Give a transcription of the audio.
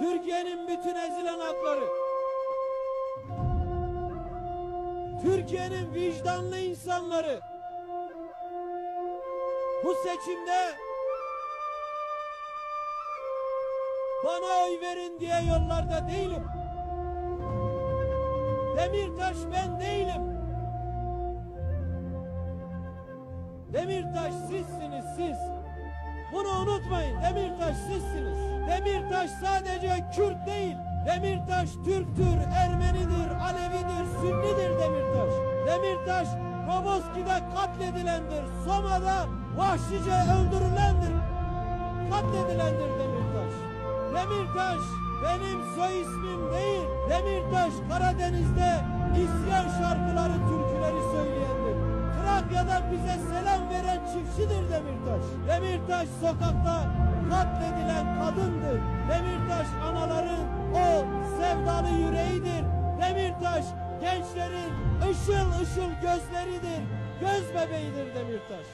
Türkiye'nin bütün ezilen hakları, Türkiye'nin vicdanlı insanları bu seçimde bana oy verin diye yollarda değilim. Demirtaş ben değilim. Demirtaş sizsiniz siz. Bunu unutmayın. Demirtaş sizsiniz. Demirtaş sadece Kürt değil. Demirtaş Türktür, Ermenidir, Alevidir, Sünnidir Demirtaş. Demirtaş Roboski'de katledilendir. Soma'da vahşice öldürülendir. Katledilendir Demirtaş. Demirtaş benim soy ismim değil. Demirtaş Karadeniz'de isyan şarkıları, türküleri söyleyendir. Trakya'da bize selam veren çiftçidir Demirtaş. Demirtaş sokakta katledilen kadındır. Demirtaş anaların o sevdalı yüreğidir. Demirtaş gençlerin ışıl ışıl gözleridir. Göz bebeğidir Demirtaş.